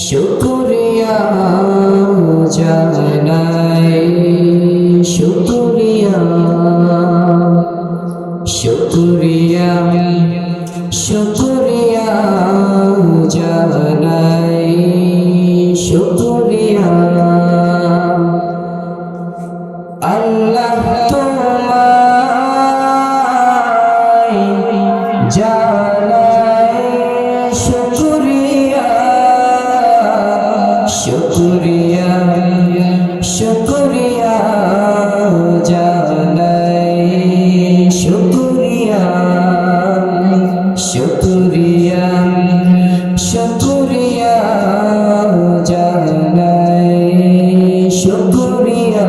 শুক্রিয়া জানাই শুক্রিয়া শুক্রিয়া শুক্রিয়া জানাই শুক্রিয়া শুক্রিয়া শুক্রিয়া জানাই শুক্রিয়া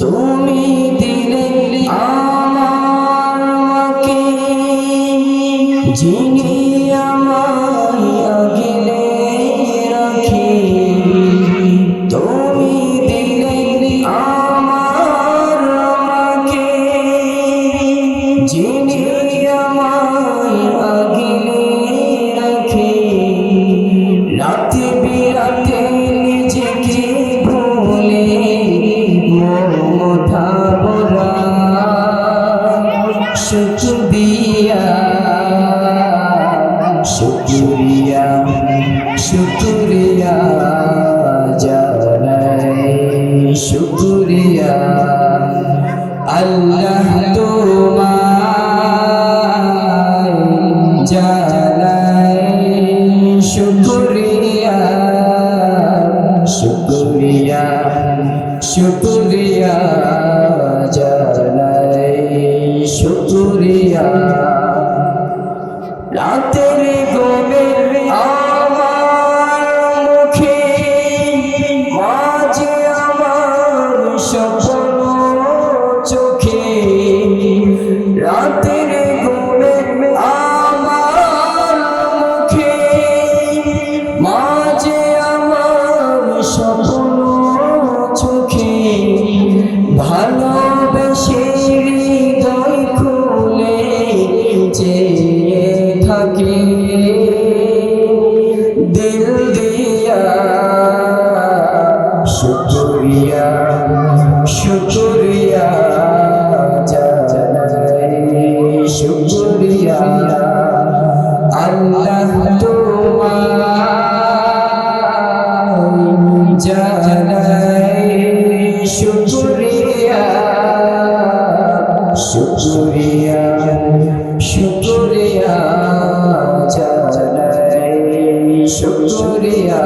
তুমি দিলে আমার মাকে শুক্রিয়া শুক্রিয়া জানাই শুক্রিয়া। আল্লাহ তোমায় জানাই শুক্রিয়া শুক্রিয়া শুক্রিয়া। শুক্রিয়া শুক্রিয়া। আল্লাহ তোমায় জানাই শুক্রিয়া। শুক্রিয়া শুক্রিয়া জানাই শুক্রিয়া।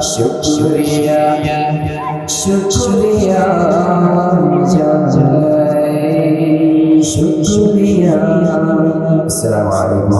শুক্রিয়া শুক্রিয়া শুক্রিয়া। আসসালামু আলাইকুম